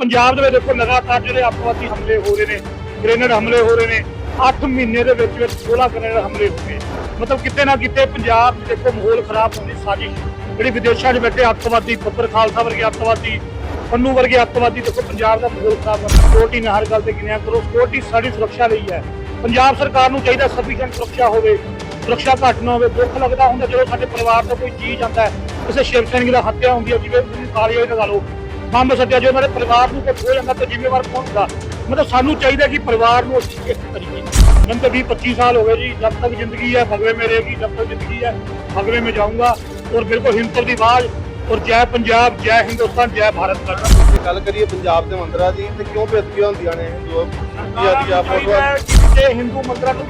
ਪੰਜਾਬ ਦੇ ਵਿੱਚ ਦੇਖੋ ਲਗਾਤਾਰ ਜਿਹੜੇ ਅੱਤਵਾਦੀ ਹਮਲੇ ਹੋ ਰਹੇ ਨੇ ਗ੍ਰੇਨੇਡ ਹਮਲੇ ਹੋ ਰਹੇ ਨੇ 8 ਮਹੀਨੇ ਦੇ ਵਿੱਚ ਵਿੱਚ 16 ਗ੍ਰੇਨੇਡ ਹਮਲੇ ਹੋ ਗਏ। ਮਤਲਬ ਕਿਤੇ ਨਾ ਕਿਤੇ ਪੰਜਾਬ 'ਚ ਦੇਖੋ ਮਾਹੌਲ ਖਰਾਬ ਹੋਣ ਦੀ ਸਾਜ਼ਿਸ਼, ਜਿਹੜੀ ਵਿਦੇਸ਼ਾਂ 'ਚ ਬੈਠੇ ਅੱਤਵਾਦੀ, ਬੱਬਰ ਖਾਲਸਾ ਵਰਗੇ ਅੱਤਵਾਦੀ, ਪੰਨੂ ਵਰਗੇ ਅੱਤਵਾਦੀ, ਦੇਖੋ ਪੰਜਾਬ ਦਾ ਮਾਹੌਲ ਖਰਾਬ ਕਰਨਾ ਸਿਕਿਉਰਿਟੀ ਨੇ ਹਰ ਗੱਲ ਤੇ ਗਿਣਿਆ ਕਰੋ ਸਿਕਿਉਰਿਟੀ ਸਾਡੀ ਸੁਰੱਖਿਆ ਲਈ ਹੈ। ਪੰਜਾਬ ਸਰਕਾਰ ਨੂੰ ਚਾਹੀਦਾ ਸਫੀਸ਼ੀਐਂਟ ਸੁਰੱਖਿਆ ਹੋਵੇ, ਸੁਰੱਖਿਆ ਘੱਟ ਨਾ ਹੋਵੇ, ਦੁੱਖ ਲੱਗਦਾ ਹੁੰਦਾ ਜਦੋਂ ਸਾਡੇ ਪਰਿਵਾਰ ਦਾ ਕੋਈ ਚੀਜ਼ ਜਾਂਦਾ ਹੈ, ਕਿਸੇ ਸ਼ਿਵ ਸੈਨਿਕ ਦਾ ਹੱਤਿਆ ਹੁੰਦੀ ਹੈ, ਜਿਵੇਂ ਤੁਸੀਂ ਕਾਲੀ ਹੋਈ ਲਗਾ ਲਓ। ਬੰਬ ਸੱਟਿਆ ਜੇ ਉਹਨਾਂ ਪਰਿਵਾਰ ਨੂੰ ਕੋਈ ਹੋ ਜਾਂਦਾ ਤਾਂ ਜ਼ਿੰਮੇਵਾਰ ਕੌਣ ਹੁੰਦਾ? ਮਤਲਬ ਸਾਨੂੰ ਚਾਹੀਦਾ ਕਿ ਪਰਿਵਾਰ ਨੂੰ ਅੱਛੀ ਤਰੀਕੇ ਮੈਨੂੰ ਤਾਂ 20 25 ਸਾਲ ਹੋ ਗਏ ਜੀ ਜਦ ਤੱਕ ਜ਼ਿੰਦਗੀ ਹੈ ਫਗਵੇ ਮੇ ਰਹੇਗੀ ਜਦ ਤੱਕ ਜ਼ਿੰਦਗੀ ਹੈ ਫਗਵੇ ਮੇ ਜਾਊਂਗਾ। ਔਰ ਮੇਰੇ ਕੋ ਹਿੰਮਤ ਦੀ ਆਵਾਜ਼ ਔਰ ਜੈ ਪੰਜਾਬ ਜੈ ਹਿੰਦੁਸਤਾਨ ਜੈ ਭਾਰਤ ਕਰਨਾ। ਗੱਲ ਕਰੀਏ ਪੰਜਾਬ ਦੇ ਮੰਦਰਾਂ ਦੀ ਤੇ ਕਿਉਂ ਬੇਅਦਬੀਆਂ ਹੁੰਦੀਆਂ ਨੇ ਹਿੰਦੂ ਦੀਆਂ ਦੀਆਂ ਫੋਟੋਆਂ? ਜੇ ਹਿੰਦੂ ਮੰਦਰਾਂ ਨੂੰ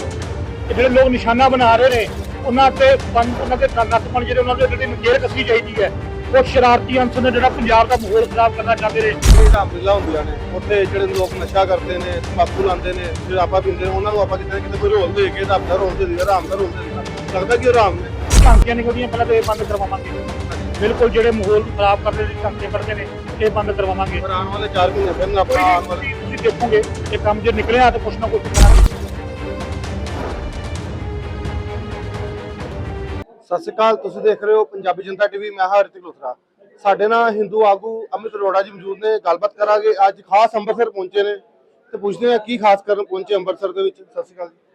ਜਿਹੜੇ ਲੋਕ ਨਿਸ਼ਾਨਾ ਬਣਾ ਰਹੇ ਨੇ ਉਹਨਾਂ ਤੇ ਬੰਦ ਉਹਨਾਂ ਦੇ ਨੱਥ ਪਣ ਜਿਹੜੇ ਉਹਨਾਂ ਦੇ ਜਿਹੜੀ ਨਜ਼ਰ ਕਸੀ ਚਾਹੀਦੀ ਹੈ ਉਹ ਸ਼ਰਾਰਤੀ ਅੰਸਰ ਨੇ ਜਿਹੜਾ ਪੰਜਾਬ ਦਾ ਮਾਹੌਲ ਖਰਾਬ ਕਰਨਾ ਚਾਹੁੰਦੇ ਨੇ। ਇਹ ਰਾਮਲੀਲਾ ਹੁੰਦੀਆਂ ਨੇ ਉੱਥੇ ਜਿਹੜੇ ਲੋਕ ਨਸ਼ਾ ਕਰਦੇ ਨੇ ਤੰਬਾਕੂ ਲਾਉਂਦੇ ਨੇ ਸ਼ਰਾਬਾਂ ਪੀਂਦੇ ਨੇ ਉਹਨਾਂ ਨੂੰ ਆਪਾਂ ਕਿਤੇ ਨਾ ਕਿਤੇ ਕੋਈ ਰੋਲ ਦੇ ਕੇ ਰੱਬ ਦਾ ਰੋਲ ਦੇ ਦਿੰਦੇ ਰਾਮ ਦਾ ਰੋਲ ਦੇ ਦਿੰਦੇ ਲੱਗਦਾ ਕਿ ਉਹ ਰਾਮ ਨੇ। ਝਾਂਕੀਆਂ ਨਿਕਲਦੀਆਂ ਪਹਿਲਾਂ ਤਾਂ ਇਹ ਬੰਦ ਕਰਵਾਵਾਂਗੇ। ਬਿਲਕੁਲ ਜਿਹੜੇ ਮਾਹੌਲ ਖਰਾਬ ਕਰਦੇ ਨੇ ਝਾਂਕੀਆਂ ਕੱਢਦੇ ਨੇ ਇਹ ਬੰਦ ਕਰਵਾਵਾਂਗੇ। ਆਉਣ ਵਾਲੇ 4 ਮਹੀਨੇ ਫਿਰ ਨਾ ਕੋਈ ਆਪਣਾ ਤੁਸੀਂ ਤੁਸੀਂ ਦੇਖੋਗੇ ਇਹ ਕੰਮ ਜੇ ਨਿਕਲਿਆ ਤਾਂ ਕੁਛ ਨਾ ਕੁਛ ਕਰਾਂਗੇ। ਸਤਿ ਸ਼੍ਰੀ ਅਕਾਲ ਤੁਸੀਂ ਦੇਖ ਰਹੇ ਹੋ ਪੰਜਾਬੀ ਜਨਤਾ ਟੀਵੀ ਮੈਂ ਹਾਂ ਰਿਤਿਕ ਲੁਥਰਾ ਸਾਡੇ ਨਾਲ ਹਿੰਦੂ ਆਗੂ ਅਮਿਤ ਅਰੋੜਾ ਜੀ ਮੌਜੂਦ ਨੇ ਗੱਲਬਾਤ ਕਰਾਂਗੇ ਅੱਜ ਖਾਸ ਅੰਮ੍ਰਿਤਸਰ ਪਹੁੰਚੇ ਨੇ ਤੇ ਪੁੱਛਦੇ ਹਾਂ ਕੀ ਖਾਸ ਕਰਨ ਪਹੁੰਚੇ ਅੰਮ੍ਰਿਤਸਰ ਦੇ ਵਿੱਚ ਸਤਿ ਸ਼੍ਰੀ ਅਕਾਲ ਜੀ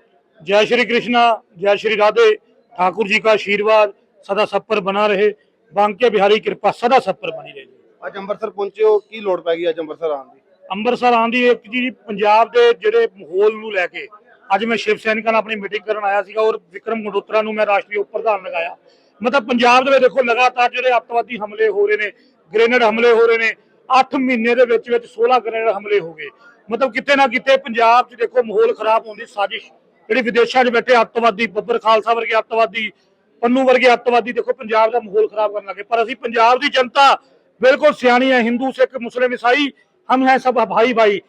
जय श्री कृष्णा जय श्री राधे ठाकुर जी का आशीर्वाद सदा सब पर बना रहे बांके बिहारी कृपा सदा सब पर बनी रहे ਅੱਜ ਅੰਮ੍ਰਿਤਸਰ ਪਹੁੰਚੇ ਹੋ ਕੀ ਲੋੜ ਪੈ ਗਈ ਅੱਜ ਅੰਮ੍ਰਿਤਸਰ ਆਉਣ ਦੀ ਅੰਮ੍ਰਿਤਸਰ ਆਂਦੀ ਇੱਕ ਜੀ ਪੰਜਾਬ ਦੇ ਜਿਹੜੇ ਮਾਹੌਲ ਨੂੰ ਲੈ ਕੇ ਅੱਜ ਮੈਂ ਸ਼ਿਵ ਸੈਨਿਕਾਂ ਨਾਲ ਆਪਣੀ ਮੀਟਿੰਗ ਕਰਨ ਆਇਆ ਸੀਗਾ ਔਰ ਵਿਕਰਮ ਗੰਡੋਤਰਾ ਨੂੰ ਮੈਂ ਰਾਸ਼ਟਰੀ ਉਪ ਪ੍ਰਧਾਨ ਲਗਾਇਆ। ਮਤਲਬ ਪੰਜਾਬ ਦੇ ਵਿੱਚ ਦੇਖੋ, ਲਗਾਤਾਰ ਜਿਹੜੇ ਅੱਤਵਾਦੀ ਹਮਲੇ ਹੋ ਰਹੇ ਨੇ ਗ੍ਰੇਨੇਡ ਹਮਲੇ ਹੋ ਰਹੇ ਨੇ 8 ਮਹੀਨੇ ਦੇ ਵਿੱਚ ਵਿੱਚ 16 ਗ੍ਰੇਨੇਡ ਹਮਲੇ ਹੋ ਗਏ। ਮਤਲਬ ਕਿਤੇ ਨਾ ਕਿਤੇ ਪੰਜਾਬ 'ਚ ਦੇਖੋ, ਮਾਹੌਲ ਖਰਾਬ ਹੋਣ ਦੀ ਸਾਜ਼ਿਸ਼, ਜਿਹੜੀ ਵਿਦੇਸ਼ਾਂ 'ਚ ਬੈਠੇ ਅੱਤਵਾਦੀ, ਬੱਬਰ ਖਾਲਸਾ ਵਰਗੇ ਅੱਤਵਾਦੀ, ਪੰਨੂ ਵਰਗੇ ਅੱਤਵਾਦੀ, ਦੇਖੋ, ਪੰਜਾਬ ਦਾ ਮਾਹੌਲ ਖਰਾਬ ਕਰਨ ਲੱਗੇ। ਪਰ ਅਸੀਂ ਪੰਜਾਬ ਦੀ ਜਨਤਾ ਬਿਲਕੁਲ ਸਿਆਣੀ ਹੈ, ਹਿੰਦੂ, ਸਿੱਖ, ਮੁਸਲਿਮ, ਈਸਾਈ, ਹਮ ਹੈ ਸਭ ਭਾਈ ਭਾਈ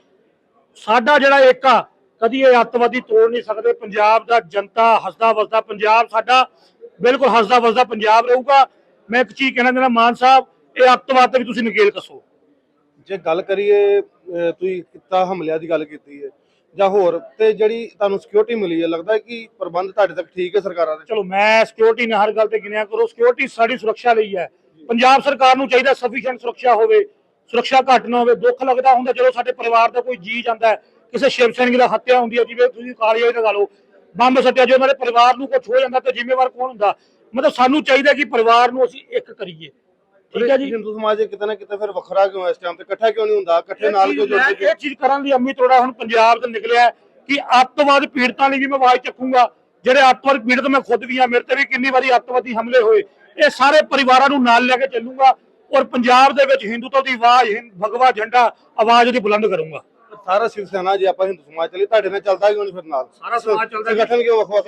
ਸਾਡਾ ਜਿਹੜਾ ਏਕਾ ਕਦੀ ਇਹ ਅੱਤਵਾਦੀ ਤੋੜ ਨਹੀਂ ਸਕਦੇ। ਪੰਜਾਬ ਦਾ ਜਨਤਾ ਹੱਸਦਾ ਵਸਦਾ ਪੰਜਾਬ ਸਾਡਾ ਬਿਲਕੁਲ ਹੱਸਦਾ ਵਸਦਾ ਪੰਜਾਬ ਰਹੂਗਾ। ਮੈਂ ਇੱਕ ਚੀਜ਼ ਕਹਿਣਾ ਚਾਹੁੰਦਾ ਮਾਨ ਸਾਹਿਬ ਇਹ ਅੱਤਵਾਦ ਤੇ ਵੀ ਤੁਸੀਂ ਨਕੇਲ ਕੱਸੋ। ਜੇ ਗੱਲ ਕਰੀਏ ਤੁਸੀਂ ਕਿੱਤਾ ਹਮਲਿਆਂ ਦੀ ਗੱਲ ਕੀਤੀ ਹੈ ਜਾਂ ਹੋਰ ਤੇ ਜਿਹੜੀ ਤੁਹਾਨੂੰ ਸਿਕਿਉਰਿਟੀ ਮਿਲੀ ਹੈ ਲੱਗਦਾ ਹੈ ਕਿ ਪ੍ਰਬੰਧ ਤੁਹਾਡੇ ਤੱਕ ਠੀਕ ਹੈ ਸਰਕਾਰਾਂ ਦੇ? ਚਲੋ ਮੈਂ ਸਿਕਿਉਰਿਟੀ ਨੇ ਹਰ ਗੱਲ ਤੇ ਗਿਣਿਆ ਕਰੋ। ਸਿਕਿਉਰਿਟੀ ਸਾਡੀ ਸੁਰੱਖਿਆ ਲਈ ਹੈ। ਪੰਜਾਬ ਸਰਕਾਰ ਨੂੰ ਚਾਹੀਦਾ ਸਫੀਸ਼ੀਐਂਟ ਸੁਰੱਖਿਆ ਹੋਵੇ। ਸੁਰੱਖਿਆ ਘੱਟ ਨਾ ਹੋਵੇ ਦੁੱਖ ਲੱਗਦਾ ਹੁੰਦਾ ਜਦੋਂ ਸਾਡੇ ਪਰਿਵਾਰ ਦਾ ਕੋਈ ਜੀ ਜਾਂਦਾ ਹੈ ਕਿਸੇ ਸ਼ਿਵ ਸੈਨਿਕ ਦਾ ਹੱਤਿਆ ਹੁੰਦੀ ਹੈ ਜਿਵੇਂ ਤੁਸੀਂ ਕਾਲੀ ਹੋਈ ਲਗਾ ਲਓ। ਬੰਬ ਸੱਟਿਆ ਜੇ ਉਹਨਾਂ ਦੇ ਪਰਿਵਾਰ ਨੂੰ ਕੁਝ ਹੋ ਜਾਂਦਾ ਤਾਂ ਜ਼ਿੰਮੇਵਾਰ ਕੌਣ ਹੁੰਦਾ? ਮਤਲਬ ਸਾਨੂੰ ਚਾਹੀਦਾ ਕਿ ਪਰਿਵਾਰ ਨੂੰ ਅਸੀਂ ਇੱਕ ਕਰੀਏ। ਠੀਕ ਹੈ ਜੀ? ਹਿੰਦੂ ਸਮਾਜ ਦੇ ਕਿਤੇ ਨਾ ਕਿਤੇ ਫਿਰ ਵੱਖਰਾ ਕਿਉਂ ਇਸ ਟਾਈਮ ਤੇ? ਇਕੱਠਾ ਕਿਉਂ ਨਹੀਂ ਹੁੰਦਾ? ਇਕੱਠੇ ਨਾਲ ਕਿਉਂ ਜੁੜਦੇ ਇਹ ਚੀਜ਼ ਕਰਨ ਲਈ ਅੰਮ੍ਰਿਤ ਅਰੋੜਾ ਹੁਣ ਪੰਜਾਬ ਤੋਂ ਨਿਕਲਿਆ ਹੈ ਕਿ ਅੱਤਵਾਦ ਪੀੜਤਾਂ ਲਈ ਵੀ ਮੈਂ ਆਵਾਜ਼ ਚੱਕੂੰਗਾ। ਜਿਹੜੇ ਅੱਤਵਾਦ ਪੀੜਤ ਮੈਂ ਖੁਦ ਵੀ ਆ ਮੇਰੇ ਤੇ ਵੀ ਕਿੰਨੀ ਵਾਰੀ ਅੱਤਵਾਦੀ ਹਮਲੇ ਹੋਏ। ਇਹ ਸਾਰੇ ਪਰਿਵਾਰਾਂ ਨੂੰ ਨਾਲ ਲੈ ਕੇ ਚੱਲੂੰਗਾ ਔਰ ਪੰਜਾਬ ਦੇ ਵਿੱਚ ਹਿੰਦੂਤਵ ਦੀ ਆਵਾਜ਼ ਭਗਵਾ ਝੰਡਾ ਆਵਾਜ਼ ਉਹਦੀ ਬੁਲੰਦ ਕਰੂੰਗਾ। ਸਾਰਾ ਸ਼ਿਵ ਸੈਨਾ ਜੇ ਆਪਾਂ ਹਿੰਦੂ ਸਮਾਜ ਚਲੇ ਤੁਹਾਡੇ ਨਾਲ ਚੱਲਦਾ ਕਿਉਂ ਨਹੀਂ ਫਿਰ ਨਾਲ? ਸਾਰਾ ਸਮਾਜ ਚੱਲਦਾ ਸੰਗਠਨ ਕਿਉਂ ਵੱਖ ਵੱਖ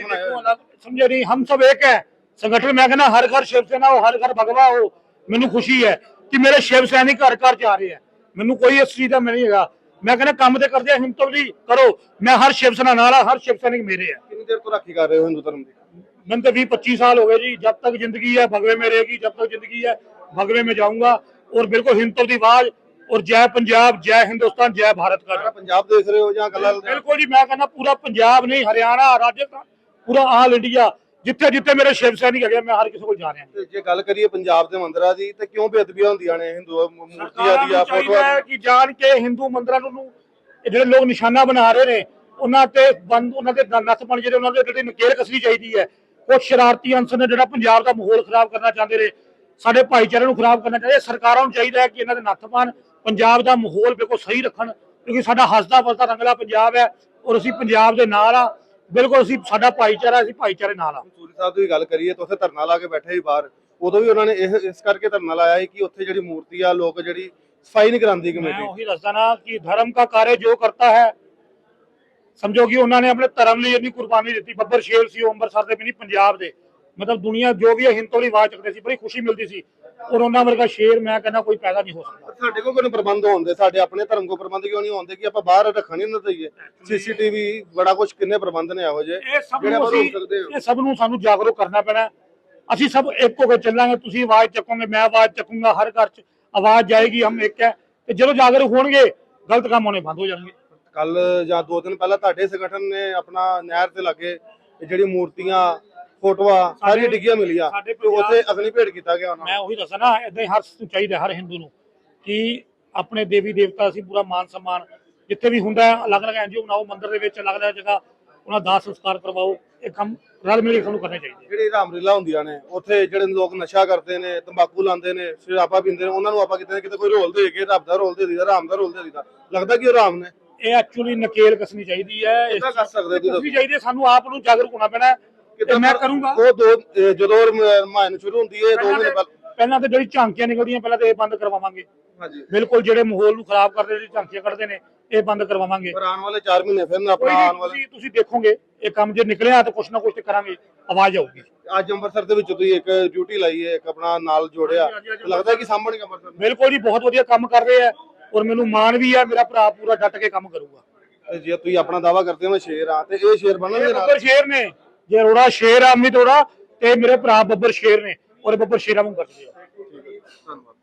ਨਹੀਂ ਹਮ ਸਭ ਇੱਕ ਹੈ। ਸੰਗਠਨ ਮੈਂ ਕਹਿੰਦਾ ਹਰ ਘਰ ਸ਼ਿਵ ਸੈਨਾ ਹੋ ਹਰ ਘਰ ਭਗਵਾ ਹੋ ਮੈਨੂੰ ਖੁਸ਼ੀ ਹੈ ਕਿ ਮੇਰੇ ਸ਼ਿਵ ਸੈਨਿਕ ਘਰ ਘਰ ਜਾ ਰਹੇ ਆ ਮੈਨੂੰ ਕੋਈ ਇਸ ਚੀਜ਼ ਦਾ ਨਹੀਂ ਹੈਗਾ। ਮੈਂ ਕਹਿੰਦਾ ਕੰਮ ਤੇ ਕਰਦੇ ਹਿੰਮਤ ਵੀ ਕਰੋ। ਮੈਂ ਹਰ ਸ਼ਿਵ ਸੈਨਾ ਨਾਲ ਆ ਹਰ ਸ਼ਿਵ ਸੈਨਿਕ ਮੇਰੇ ਆ ਕਿੰਨੀ ਦੇਰ ਤੋਂ ਰਾਖੀ ਕਰ ਰਹੇ ਹੋ ਹਿੰਦੂ ਧਰਮ ਦੀ? ਮੈਨੂੰ ਤਾਂ 20 25 ਸਾਲ ਹੋ ਗਏ ਜੀ। ਜਦ ਤੱਕ ਜ਼ਿੰਦਗੀ ਹੈ ਭਗਵੇ ਮੇਰੇ ਰਹੇਗੀ ਜਦ ਤੱਕ ਜ਼ਿੰਦਗੀ ਹੈ ਭਗਵੇ ਮੈਂ ਜਾਊਂਗਾ। ਔਰ ਬਿਲਕੁਲ ਹਿੰਮਤ ਦੀ ਆਵਾਜ਼ ਔਰ ਜੈ ਪੰਜਾਬ ਜੈ ਹਿੰਦੁਸਤਾਨ ਜੈ ਭਾਰਤ ਸਾਰਾ ਪੰਜਾਬ ਦੇਖ ਰਹੇ ਹੋ ਜਾਂ ਕੱਲਾ ਬਿਲਕੁਲ ਜੀ ਮੈਂ ਕਹਿੰਦਾ ਪੂਰਾ ਪੰਜਾਬ ਨਹੀਂ ਹਰਿਆਣਾ ਰਾਜਸਥਾਨ ਪੂਰਾ ਆਲ ਇੰਡੀਆ ਜਿੱਥੇ ਜਿੱਥੇ ਮੇਰੇ ਸ਼ਿਵ ਸੈਨਿਕ ਹੈਗੇ ਮੈਂ ਹਰ ਕਿਸੇ ਕੋਲ ਜਾ ਰਿਹਾ। ਜੇ ਗੱਲ ਕਰੀਏ ਪੰਜਾਬ ਦੇ ਮੰਦਰਾਂ ਦੀ ਤੇ ਕਿਉਂ ਬੇਅਦਬੀਆਂ ਹੁੰਦੀਆਂ ਨੇ ਹਿੰਦੂ ਮੂਰਤੀਆਂ ਦੀ ਆ ਫੋਟੋਆਂ ਦੀ? ਕਿ ਜਾਣ ਕੇ ਹਿੰਦੂ ਮੰਦਰਾਂ ਨੂੰ ਜਿਹੜੇ ਲੋਕ ਨਿਸ਼ਾਨਾ ਬਣਾ ਰਹੇ ਨੇ ਉਹਨਾਂ ਤੇ ਬੰਦ ਉਹਨਾਂ ਦੇ ਨੱਥ ਬਣ ਜਿਹੜੇ ਉਹਨਾਂ ਦੇ ਜਿਹੜੇ ਨਕੇਲ ਕਸਣੀ ਚਾਹੀਦੀ ਹੈ। ਕੁਝ ਸ਼ਰਾਰਤੀ ਅੰਸਰ ਨੇ ਜਿਹੜਾ ਪੰਜਾਬ ਦਾ ਮਾਹੌਲ ਖਰਾਬ ਕਰਨਾ ਚਾਹੁੰਦੇ ਨੇ ਸਾਡੇ ਭਾਈਚਾਰੇ ਨੂੰ ਖਰਾਬ ਕਰਨਾ ਚਾਹੀਦਾ ਸਰਕਾਰਾਂ ਨੂੰ ਚਾਹੀਦਾ ਹੈ ਕਿ ਇਹਨਾਂ ਦੇ ਨੱਥ ਪਾਣ ਪੰਜਾਬ ਦਾ ਮਾਹੌਲ ਬਿਲਕੁਲ ਸਹੀ ਰੱਖਣ ਕਿਉਂਕਿ ਸਾਡਾ ਹੱਸਦਾ ਵਸਦਾ ਰੰਗਲਾ ਪੰਜਾਬ ਹੈ ਔਰ ਅਸੀਂ ਪੰਜਾਬ ਦੇ ਨਾਲ ਆ ਬਿਲਕੁਲ ਅਸੀਂ ਸਾਡਾ ਭਾਈਚਾਰਾ ਅਸੀਂ ਭਾਈਚਾਰੇ ਨਾਲ ਆ ਸੂਰੀ ਸਾਹਿਬ ਦੀ ਗੱਲ ਕਰੀਏ ਤਾਂ ਉੱਥੇ ਧਰਨਾ ਲਾ ਕੇ ਬੈਠੇ ਸੀ ਬਾਹਰ। ਉਦੋਂ ਵੀ ਉਹਨਾਂ ਨੇ ਇਹ ਇਸ ਕਰਕੇ ਧਰਨਾ ਲਾਇਆ ਸੀ ਕਿ ਉੱਥੇ ਜਿਹੜੀ ਮੂਰਤੀ ਆ ਲੋਕ ਜਿਹੜੀ ਸਫ਼ਾਈ ਨਹੀਂ ਕਰਾਉਂਦੀ ਮੈਂ ਕਮੇਟੀ। ਉਹੀ ਦੱਸਦਾ ਨਾ ਕਿ ਧਰਮ ਦਾ ਕਾਰਜ ਜੋ ਕਰਤਾ ਹੈ ਸਮਝੋ ਕਿ ਉਹਨਾਂ ਨੇ ਆਪਣੇ ਧਰਮ ਲਈ ਇੰਨੀ ਕੁਰਬਾਨੀ ਦਿੱਤੀ। ਬੱਬਰ ਸ਼ੇਰ ਸੀ ਉਹ ਅੰਮ੍ਰਿਤਸਰ ਦੇ ਵੀ ਨਹੀਂ ਪੰਜਾਬ ਦੇ। ਮਤਲਬ ਦੁਨੀਆ ਜੋ ਵੀ ਹੈ ਦੀ ਆਵਾਜ਼ ਚੱਕਦੇ ਸੀ ਬੜੀ ਖੁਸ਼ੀ ਮਿਲਦੀ ਸੀ। ਔਰ ਉਹਨਾਂ ਵਰਗਾ ਸ਼ੇਰ ਮੈਂ ਕਹਿੰਦਾ ਕੋਈ ਪੈਦਾ ਨਹੀਂ ਹੋ ਸਕਦਾ। ਸਾਡੇ ਕੋਲ ਕੋਈ ਪ੍ਰਬੰਧ ਹੁੰਦੇ ਸਾਡੇ ਆਪਣੇ ਧਰਮ ਕੋ ਪ੍ਰਬੰਧ ਕਿਉਂ ਨਹੀਂ ਹੁੰਦੇ ਕਿ ਆਪਾਂ ਬਾਹਰ ਰੱਖਣ ਨਹੀਂ ਨਾ ਦਈਏ। ਸੀਸੀਟੀਵੀ ਬੜਾ ਕੁਝ ਕਿੰਨੇ ਪ੍ਰਬੰਧ ਨੇ ਇਹੋ ਜਿਹੇ? ਇਹ ਸਭ ਜਿਹੜੇ ਨੂੰ ਇਹ ਸਭ ਨੂੰ ਸਾਨੂੰ ਜਾਗਰੂਕ ਕਰਨਾ ਪੈਣਾ। ਅਸੀਂ ਸਭ ਇੱਕ ਹੋ ਕੇ ਚੱਲਾਂਗੇ ਤੁਸੀਂ ਆਵਾਜ਼ ਚੱਕੋਗੇ ਮੈਂ ਆਵਾਜ਼ ਚੱਕੂੰਗਾ ਹਰ ਘਰ 'ਚ ਆਵਾਜ਼ ਜਾਏਗੀ ਹਮ ਇੱਕ ਹੈ। ਤੇ ਜਦੋਂ ਜਾਗਰੂਕ ਹੋਣਗੇ ਗਲਤ ਕੰਮ ਹੋਣੇ ਬੰਦ ਹੋ ਜਾਣਗੇ। ਕੱਲ ਜਾਂ ਦੋ ਦਿਨ ਪਹਿਲਾਂ ਤੁਹਾਡੇ ਸੰਗਠਨ ਨੇ ਆਪਣਾ ਨਹਿਰ ਤੇ ਲੱਗੇ ਜਿਹੜੀ ਮੂਰਤੀਆਂ ਫੋਟੋਆਂ ਸਾਰੀਆਂ ਡਿੱਗੀਆਂ ਮਿਲੀਆਂ ਸਾਡੇ ਤੇ ਉੱਥੇ ਅਗਨੀ ਭੇਟ ਕੀਤਾ ਗਿਆ ਉਹਨਾਂ ਨੂੰ। ਮੈਂ ਉਹੀ ਦੱਸਾਂ ਨਾ ਇਦਾਂ ਹੀ ਹਰ ਨੂੰ ਚਾਹੀਦਾ ਹਰ ਹਿੰਦੂ ਨੂੰ ਕਿ ਆਪਣੇ ਦੇਵੀ ਦੇਵਤਾ ਅਸੀਂ ਪੂਰਾ ਮਾਨ ਸਨਮਾਨ ਜਿੱਥੇ ਵੀ ਹੁੰਦਾ ਹੈ, ਅਲੱਗ-ਅਲੱਗ ਐਨਜੀਓ ਬਣਾਓ ਮੰਦਿਰ ਦੇ ਵਿੱਚ ਅਲੱਗ-ਅਲੱਗ ਜਗ੍ਹਾ ਉਹਨਾਂ ਦਾ ਸੰਸਕਾਰ ਕਰਵਾਓ ਇਹ ਕੰਮ ਰਲ ਮਿਲ ਕੇ ਸਾਨੂੰ ਕਰਨੇ ਚਾਹੀਦੇ ਜਿਹੜੀ ਰਾਮਲੀਲਾ ਹੁੰਦੀਆਂ ਨੇ ਉੱਥੇ ਜਿਹੜੇ ਲੋਕ ਨਸ਼ਾ ਕਰਦੇ ਨੇ ਤੰਬਾਕੂ ਲਾਉਂਦੇ ਨੇ ਸ਼ਰਾਬਾ ਪੀਂਦੇ ਨੇ ਉਹਨਾਂ ਨੂੰ ਆਪਾਂ ਕਿਤੇ ਨਾ ਕਿਤੇ ਕੋਈ ਰੋਲ ਦੇ ਕੇ ਰੱਬ ਦਾ ਰੋਲ ਦੇ ਦਿੱਤਾ ਰਾਮ ਦਾ ਰੋਲ ਦੇ ਦਿੱਤਾ ਲੱਗਦਾ ਕਿ ਉਹ ਰਾਮ ਨੇ। ਇਹ ਐਕਚੁਅਲੀ ਨਕੇਲ ਕਸਣੀ ਚਾਹੀਦੀ ਹੈ ਇਸ ਕਿੱਦਾਂ ਕਰ ਸਕਦੇ ਤੁਸੀਂ ਚਾਹੀਦੀ ਹੈ ਸਾਨੂੰ ਆਪ ਨੂੰ ਜਾਗਰੂਕ ਹੋਣਾ ਪੈਣਾ ਹੈ। ਤੇ ਮੈਂ ਕਰੂੰਗਾ। ਉਹ ਦੋ ਅਹ ਜਦੋਂ ਰਮਾਇਣ ਸ਼ੁਰੂ ਹੁੰਦੀ ਹੈ ਦੋ ਪਹਿਲਾਂ ਮਹੀਨੇ ਤੇ- ਪਹਿਲਾਂ ਤੇ ਜਿਹੜੀ ਝਾਂਕੀਆਂ ਨਿਕਲਦੀਆਂ ਪਹਿਲਾਂ ਤੇ ਇਹ ਬੰਦ ਕਰਵਾਵਾਂਗੇ। ਹਾਂਜੀ। ਬਿਲਕੁਲ ਜਿਹੜੇ ਮਾਹੌਲ ਨੂੰ ਖਰਾਬ ਕਰਦੇ ਜਿਹੜੀ ਝਾਂਕੀਆਂ ਕੱਢਦੇ ਨੇ ਇਹ ਬੰਦ ਕਰਵਾਵਾਂਗੇ। ਪਰ ਆਉਣ ਵਾਲੇ 4 ਮਹੀਨੇ ਫਿਰ ਕੋਈ ਆਪਣਾ ਨਹੀਂ ਆਉਣ ਵਾਲੇ ਤੁਸੀਂ ਤੁਸੀਂ ਦੇਖੋਗੇ ਇਹ ਕੰਮ ਜੇ ਨਿਕਲਿਆ ਤਾਂ ਕੁਛ ਨਾ ਕੁਛ ਤੇ ਕਰਾਂਗੇ ਆਵਾਜ਼ ਆਊਗੀ। ਅੱਜ ਅੰਮ੍ਰਿਤਸਰ ਦੇ ਵਿੱਚ ਤੁਸੀਂ ਇੱਕ ਡਿਊਟੀ ਲਾਈ ਹੈ ਇੱਕ ਆਪਣਾ ਨਾਲ ਜੋੜਿਆ। ਹਾਂਜੀ, ਹਾਂਜੀ, ਲੱਗਦਾ ਕਿ ਸਾਹਮਣੇ ਅੰਮ੍ਰਿਤਸਰ ਬਿਲਕੁਲ ਜੀ ਬਹੁਤ ਵਧੀਆ ਕੰਮ ਕਰ ਰਹੇ ਆ ਔਰ ਮੈਨੂੰ ਮਾਣ ਵੀ ਆ ਮੇਰਾ ਭਰਾ ਪੂਰਾ ਡਟ ਕੇ ਕੰਮ ਕਰੂਗਾ। ਤੇ ਜੇ ਤੁਸੀਂ ਆਪਣਾ ਦਾਵਾ ਕਰਦੇ ਹੋ ਮੈਂ ਸ਼ੇਰ ਆ ਤੇ ਇਹ ਸ਼ੇਰ ਬਣਨਗੇ ਇਹ ਨਾਲ? ਬੱਬਰ ਸ਼ੇਰ ਨੇ। ਜੇ ਅਰੋੜਾ ਸ਼ੇਰ ਆ ਅਮਿਤ ਅਰੋੜਾ ਤੇ ਮੇਰੇ ਭਰਾ ਬੱਬਰ ਸ਼ੇਰ ਨੇ ਔਰ ਬੱਬਰ ਸ਼ੇਰਾਂ ਨੂੰ ਕਰਦੇ ਆ। ਧੰਨਵਾਦ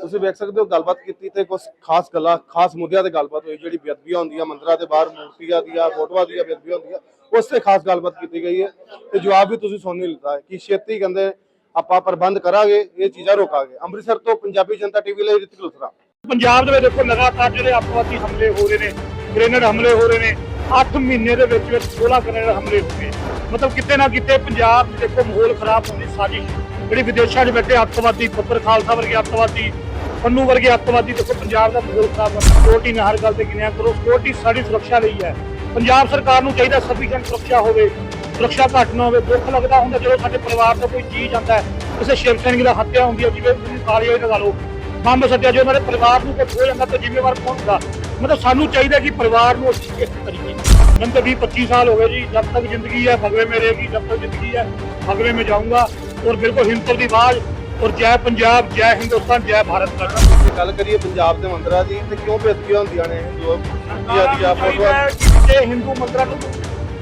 ਤੁਸੀਂ ਵੇਖ ਸਕਦੇ ਹੋ ਗੱਲਬਾਤ ਕੀਤੀ ਤੇ ਕੁਝ ਖਾਸ ਗੱਲਾਂ ਖਾਸ ਮੁੱਦਿਆਂ ਤੇ ਗੱਲਬਾਤ ਹੋਈ ਜਿਹੜੀ ਬੇਅਦਬੀਆਂ ਹੁੰਦੀਆਂ ਮੰਦਰਾਂ ਦੇ ਬਾਹਰ ਮੂਰਤੀਆਂ ਦੀਆਂ ਫੋਟੋਆਂ ਦੀਆਂ ਬੇਅਦਬੀਆਂ ਹੁੰਦੀਆਂ ਉਸ ਤੇ ਖਾਸ ਗੱਲਬਾਤ ਕੀਤੀ ਗਈ ਹੈ। ਤੇ ਜਵਾਬ ਵੀ ਤੁਸੀਂ ਸੁਣ ਹੀ ਲਿੱਤਾ ਹੈ ਕਿ ਛੇਤੀ ਕਹਿੰਦੇ ਆਪਾਂ ਪ੍ਰਬੰਧ ਕਰਾਂਗੇ ਇਹ ਚੀਜ਼ਾਂ ਰੋਕਾਂਗੇ। ਅੰਮ੍ਰਿਤਸਰ ਤੋਂ ਪੰਜਾਬੀ ਜਨਤਾ ਟੀਵੀ ਲਈ ਰਿਤਿਕ ਲੁਥਰਾ। ਪੰਜਾਬ ਦੇ ਵਿੱਚ ਦੇਖੋ ਲਗਾਤਾਰ ਜਿਹੜੇ ਅੱਤਵਾਦੀ ਹਮਲੇ ਹੋ ਰਹੇ ਨੇ ਗ੍ਰੇਨੇਡ ਹਮਲੇ ਹੋ ਰਹੇ ਨੇ 8 ਮਹੀਨੇ ਦੇ ਵਿੱਚ ਵਿੱਚ 16 ਗ੍ਰੇਨੇਡ ਹਮਲੇ ਹੋ ਗਏ ਮਤਲਬ ਕਿਤੇ ਨਾ ਕਿਤੇ ਪੰਜਾਬ 'ਚ ਦੇਖੋ ਮਾਹੌਲ ਖਰਾਬ ਹੋਣ ਦੀ ਸਾਜ਼ਿਸ਼ ਜਿਹੜੀ ਵਿਦੇਸ਼ਾਂ 'ਚ ਬੈਠੇ ਅੱਤਵਾਦੀ, ਬੱਬਰ ਖਾਲਸਾ ਵਰਗੇ ਅੱਤਵਾਦੀ, ਪੰਨੂ ਵਰਗੇ ਅੱਤਵਾਦੀ, ਦੇਖੋ ਪੰਜਾਬ ਦਾ ਮਾਹੌਲ ਖਰਾਬ ਕਰ ਸਿਕਿਉਰਿਟੀ ਨਾਲ ਹਰ ਗੱਲ ਤੇ ਗਿਣਿਆ ਕਰੋ ਸਿਕਿਉਰਿਟੀ ਸਾਡੀ ਸੁਰੱਖਿਆ ਲਈ ਹੈ। ਪੰਜਾਬ ਸਰਕਾਰ ਨੂੰ ਚਾਹੀਦਾ ਸਫੀਸ਼ੀਐਂਟ ਸੁਰੱਖਿਆ ਹੋਵੇ, ਸੁਰੱਖਿਆ ਘੱਟ ਨਾ ਹੋਵੇ, ਦੁੱਖ ਲੱਗਦਾ ਹੁੰਦਾ ਜਦੋਂ ਸਾਡੇ ਪਰਿਵਾਰ ਦਾ ਕੋਈ ਚੀਜ਼ ਜਾਂਦਾ ਹੈ। ਕਿਸੇ ਸ਼ਿਵ ਸੈਨਿਕ ਦਾ ਹੱਤਿਆ ਹੁੰਦੀ ਹੈ, ਜਿਵੇਂ ਤੁਸੀਂ ਕਾਲੀਆ ਲਗਾ ਲਓ। ਬੰਬ ਸੱਟਿਆ ਜੇ ਉਹਨਾਂ ਦੇ ਪਰਿਵਾਰ ਨੂੰ ਕੁਝ ਹੋ ਜਾਂਦਾ ਤਾਂ ਜ਼ਿੰਮੇਵਾਰ ਕੌਣ ਹੁੰਦਾ? ਮਤਲਬ ਸਾਨੂੰ ਚਾਹੀਦਾ ਕਿ ਪਰਿਵਾਰ ਨੂੰ ਅਸੀਂ ਇਸ ਤਰੀਕੇ ਮੈਨੂੰ ਤਾਂ 20 25 ਸਾਲ ਹੋ ਗਏ ਜੀ ਜਦ ਤੱਕ ਜ਼ਿੰਦਗੀ ਹੈ ਭਗਵੇ ਮੇ ਰਹੇਗੀ ਜਦ ਤੱਕ ਜ਼ਿੰਦਗੀ ਹੈ ਭਗਵੇ में ਜਾਊਂਗਾ। ਔਰ ਬਿਲਕੁਲ ਹਿੰਦੁਸਤਾਨ ਦੀ ਆਵਾਜ਼ ਔਰ ਜੈ ਪੰਜਾਬ ਜੈ ਹਿੰਦੁਸਤਾਨ ਜੈ ਭਾਰਤ ਕਰਨਾ। ਗੱਲ ਕਰੀਏ ਪੰਜਾਬ ਦੇ ਮੰਦਰਾਂ ਦੀ ਤੇ ਕਿਉਂ ਬੇਅਦਬੀਆਂ ਹੁੰਦੀਆਂ ਨੇ ਹਿੰਦੂ ਫੋਟੋਆਂ? ਹੈ ਕਿ ਜੇ ਹਿੰਦੂ ਮੰਦਰਾਂ ਨੂੰ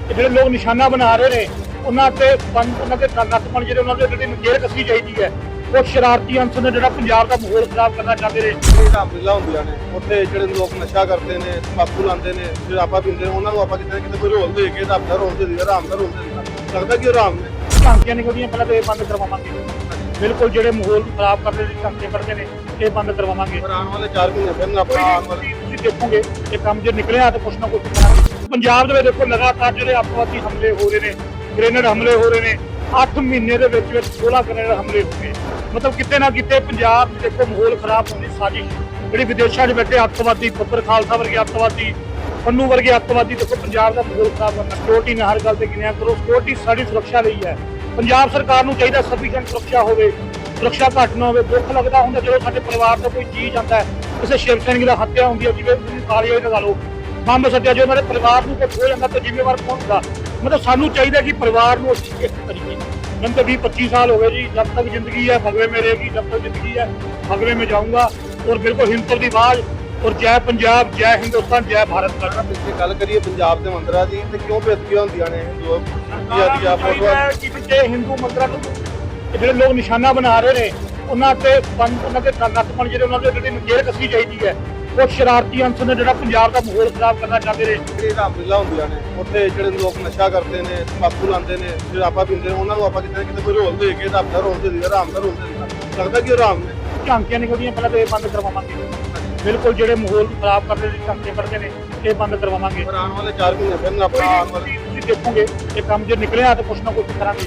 ਜਿਹੜੇ ਲੋਕ ਨਿਸ਼ਾਨਾ ਬਣਾ ਰਹੇ ਨੇ ਉਹਨਾਂ ਤੇ ਬੰਦ ਉਹਨਾਂ ਦੇ ਨੱਥਪਣ ਜਿਹੜੇ ਉਹਨਾਂ ਦੇ ਜਿਹੜੀ ਨਕੇਲ ਕੱਸੀ ਚਾਹੀਦੀ ਹੈ। ਉਹ ਸ਼ਰਾਰਤੀ ਅੰਸਰ ਨੇ ਜਿਹੜਾ ਪੰਜਾਬ ਦਾ ਮਾਹੌਲ ਖਰਾਬ ਕਰਨਾ ਚਾਹੁੰਦੇ ਨੇ। ਜਿਹੜੀ ਰਾਮਲੀਲਾ ਹੁੰਦੀਆਂ ਨੇ ਉੱਥੇ ਜਿਹੜੇ ਲੋਕ ਨਸ਼ਾ ਕਰਦੇ ਨੇ ਤੰਬਾਕੂ ਲਾਉਂਦੇ ਨੇ ਸ਼ਰਾਬਾ ਪੀਂਦੇ ਨੇ ਉਹਨਾਂ ਨੂੰ ਆਪਾਂ ਕਿਤੇ ਨਾ ਕਿਤੇ ਕੋਈ ਰੋਲ ਦੇ ਕੇ ਰੱਬ ਦਾ ਰੋਲ ਦੇ ਦਿੱਤਾ ਰਾਮ ਦਾ ਰੋਲ ਦੇ ਦਿੱਤਾ ਲੱਗਦਾ ਕਿ ਉਹ ਰਾਮ ਨੇ। ਝਾਂਕੀਆਂ ਨਿਕਲਦੀਆਂ ਪਹਿਲਾਂ ਤੇ ਇਹ ਬੰਦ ਕਰਵਾਵਾਂਗੇ। ਬਿਲਕੁਲ ਜਿਹੜੇ ਮਾਹੌਲ ਖਰਾਬ ਕਰਦੇ ਨੇ ਝਾਂਕੀਆਂ ਕੱਢਦੇ ਨੇ ਇਹ ਬੰਦ ਕਰਵਾਵਾਂਗੇ। ਆਉਣ ਵਾਲੇ 4 ਮਹੀਨੇ ਫਿਰ ਆਪਣਾ ਆਉਣ ਵਾਲੇ ਤੁਸੀਂ ਦੇਖੋਗੇ ਇਹ ਕੰਮ ਜੇ ਨਿਕਲਿਆ ਤਾਂ ਕੁਛ ਨਾ ਕੁਛ ਕਰਾਂਗੇ। ਪੰਜਾਬ ਦੇ ਵਿੱਚ ਦੇਖੋ ਲਗਾਤਾਰ ਜਿਹੜੇ ਅੱਤਵਾਦੀ ਹਮਲੇ ਹੋ ਰਹੇ ਨੇ ਗ੍ਰੇਨੇਡ ਹਮਲੇ ਹੋ ਰਹੇ ਨੇ 8 ਮਹੀਨੇ ਦੇ ਵਿੱਚ ਵਿੱਚ 16 ਗ੍ਰੇਨੇਡ ਹਮਲੇ ਹੋ ਗਏ। ਮਤਲਬ ਕਿਤੇ ਨਾ ਕਿਤੇ ਪੰਜਾਬ 'ਚ ਦੇਖੋ ਮਾਹੌਲ ਖਰਾਬ ਹੋਣ ਦੀ ਸਾਜ਼ਿਸ਼, ਜਿਹੜੀ ਵਿਦੇਸ਼ਾਂ 'ਚ ਬੈਠੇ ਅੱਤਵਾਦੀ ਬੱਬਰ ਖਾਲਸਾ ਵਰਗੇ ਅੱਤਵਾਦੀ, ਪੰਨੂ ਵਰਗੇ ਅੱਤਵਾਦੀ, ਦੇਖੋ ਪੰਜਾਬ ਦਾ ਮਾਹੌਲ ਖਰਾਬ ਕਰਨਾ ਸਿਕਿਉਰਿਟੀ ਨਾਲ ਹਰ ਗੱਲ ਤੇ ਗਿਣਿਆ ਕਰੋ ਸਿਕਿਉਰਿਟੀ ਸਾਡੀ ਸੁਰੱਖਿਆ ਲਈ ਹੈ। ਪੰਜਾਬ ਸਰਕਾਰ ਨੂੰ ਚਾਹੀਦਾ ਸਫੀਸ਼ੀਐਂਟ ਸੁਰੱਖਿਆ ਹੋਵੇ, ਸੁਰੱਖਿਆ ਘੱਟ ਨਾ ਹੋਵੇ, ਦੁੱਖ ਲੱਗਦਾ ਹੁੰਦਾ ਜਦੋਂ ਸਾਡੇ ਪਰਿਵਾਰ ਦਾ ਕੋਈ ਚੀਜ਼ ਜਾਂਦਾ ਹੈ, ਕਿਸੇ ਸ਼ਿਵ ਸੈਨਿਕ ਦਾ ਹੱਤਿਆ ਹੁੰਦੀ ਹੈ, ਜਿਵੇਂ ਤੁਸੀਂ ਕਾਲੀਆ ਲਗਾ ਲਓ, ਬੰਬ ਸੱਟਿਆ ਜੇ ਉਹਨਾਂ ਪਰਿਵਾਰ ਨੂੰ ਕੋਈ ਹੋ ਜਾਂਦਾ ਤਾਂ ਜ਼ਿੰਮੇਵਾਰ ਕੌਣ ਹੁੰਦਾ? ਮਤਲਬ ਸਾਨੂੰ ਚਾਹੀਦਾ ਕਿ ਪਰਿਵਾਰ ਨੂੰ ਅਸੀਂ ਇਸ ਤਰੀਕੇ ਮੈਨੂੰ ਤਾਂ 20 25 ਸਾਲ ਹੋ ਗਏ ਜੀ ਜਦ ਤੱਕ ਜ਼ਿੰਦਗੀ ਹੈ ਭਗਵੇ ਮੇ ਰਹੇਗੀ ਜਦ ਤੱਕ ਜ਼ਿੰਦਗੀ ਹੈ ਭਗਵੇ में ਜਾਊਂਗਾ। ਔਰ ਬਿਲਕੁਲ ਹਿੰਦੁਸਤਾਨ ਦੀ ਆਵਾਜ਼ ਔਰ ਜੈ ਪੰਜਾਬ ਜੈ ਹਿੰਦੁਸਤਾਨ ਜੈ ਭਾਰਤ ਕਰਨਾ ਜੇ ਗੱਲ ਕਰੀਏ ਪੰਜਾਬ ਦੇ ਮੰਦਰਾਂ ਦੀ ਤੇ ਕਿਉਂ ਬੇਅਦਬੀਆਂ ਹੁੰਦੀਆਂ ਨੇ ਹਿੰਦੂ ਦੀਆਂ ਦੀਆਂ ਫੋਟੋਆਂ ਕਿ ਜੇ ਹਿੰਦੂ ਮੰਦਰਾਂ ਨੂੰ ਇਹ ਜਿਹੜੇ ਲੋਕ ਨਿਸ਼ਾਨਾ ਬਣਾ ਰਹੇ ਨੇ ਉਹਨਾਂ ਤੇ ਬੰਦ ਉਹਨਾਂ ਦੇ ਨੱਥਪਣ ਜਿਹੜੇ ਉਹਨਾਂ ਦੇ ਜਿਹੜੀ ਨਕੇਲ ਕੱਸੀ ਚਾਹੀਦੀ ਹੈ। ਉਹ ਸ਼ਰਾਰਤੀ ਅੰਸਰ ਨੇ ਜਿਹੜਾ ਪੰਜਾਬ ਦਾ ਮਾਹੌਲ ਖਰਾਬ ਕਰਨਾ ਚਾਹੁੰਦੇ ਨੇ। ਜਿਹੜੀ ਰਾਮਲੀਲਾ ਹੁੰਦੀਆਂ ਨੇ ਉੱਥੇ ਜਿਹੜੇ ਲੋਕ ਨਸ਼ਾ ਕਰਦੇ ਨੇ ਤੰਬਾਕੂ ਲਾਉਂਦੇ ਨੇ ਸ਼ਰਾਬਾ ਪੀਂਦੇ ਨੇ ਉਹਨਾਂ ਨੂੰ ਆਪਾਂ ਕਿਤੇ ਨਾ ਕਿਤੇ ਕੋਈ ਰੋਲ ਦੇ ਕੇ ਰੱਬ ਦਾ ਰੋਲ ਦੇ ਦਿੱਤਾ ਰਾਮ ਦਾ ਰੋਲ ਦੇ ਲੱਗਦਾ ਕਿ ਉਹ ਰਾਮ ਨੇ। ਝਾਂਕੀਆਂ ਨਿਕਲਦੀਆਂ ਪਹਿਲਾਂ ਤੇ ਇਹ ਬੰਦ ਕਰਵਾਵਾਂਗੇ। ਬਿਲਕੁਲ ਜਿਹੜੇ ਮਾਹੌਲ ਨੂੰ ਖਰਾਬ ਕਰਦੇ ਨੇ ਝਾਂਕੀਆਂ ਕੱਢਦੇ ਨੇ ਇਹ ਬੰਦ ਕਰਵਾਵਾਂਗੇ। ਪਰ ਆਉਣ ਵਾਲੇ 4 ਮਹੀਨੇ ਫਿਰ ਆਉਣ ਵਾਲੇ ਤੁਸੀਂ ਤੁਸੀਂ ਦੇਖੋਗੇ ਇਹ ਕੰਮ ਜੇ ਨਿਕਲਿਆ ਤਾਂ ਕੁਛ ਨਾ ਕੁਛ ਕਰਾਂਗੇ।